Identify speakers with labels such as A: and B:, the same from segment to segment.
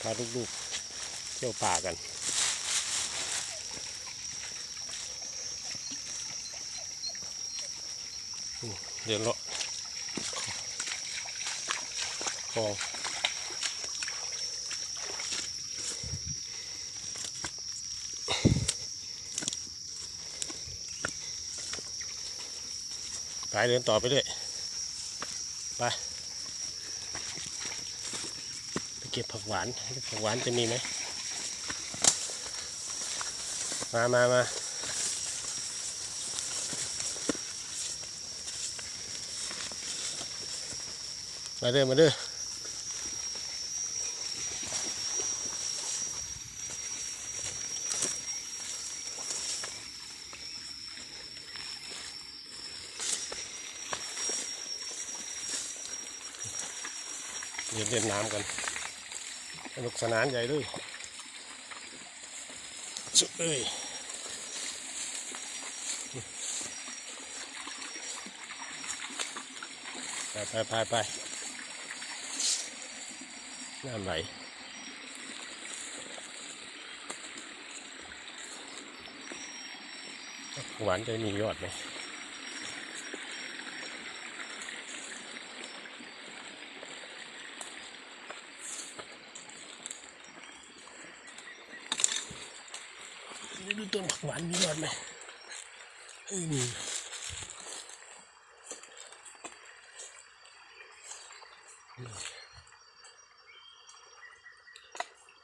A: พาลูกๆเที่ยวป่ากันอืมเดินเลาะคลองไปเดินต่อไปเรื่อยไป ไป เก็บผักหวาน ผักหวานจะมีไหม มามามามาเด้อมาเด้อเล่นเล่นน้ำกัน นุกสนานใหญ่เลยสุดเอ้ยไปไปไปไปน้ำไหลหวานจะมียอดไหม ดูต้นผักหวานมียอดไหมเอ้มี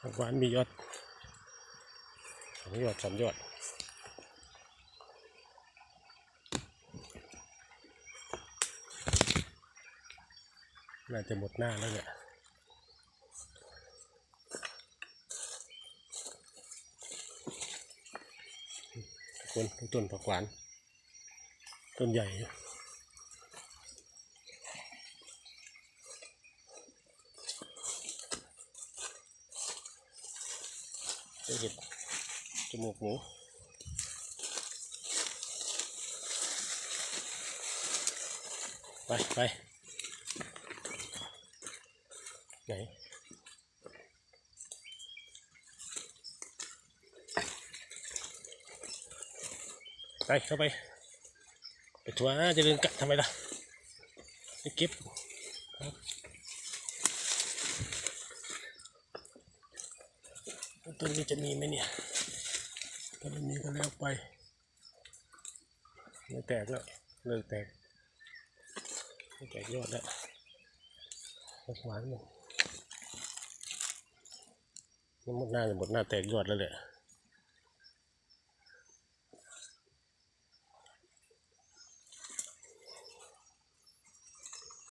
A: ผักหวานมียอดสองยอดสามยอดน่าจะหมดหน้าแล้วเนี่ย คนต้นผักหวาน ต้นใหญ่อยู่จะเห็ดจมูกหมูไปไปไหน ไปเข้าไป ไปทัวร์นะจะเดินกัดทำไมล่ะไปเก็บครับต้นนี้จะมีไหมเนี่ยถ้าไม่มีก็แล้วไปไม่แตกแล้วเลิกแตกไม่แตกยอดแล้วหวานหมดมันหมดหน้าหมดหน้าแตกยอดแล้วแหละ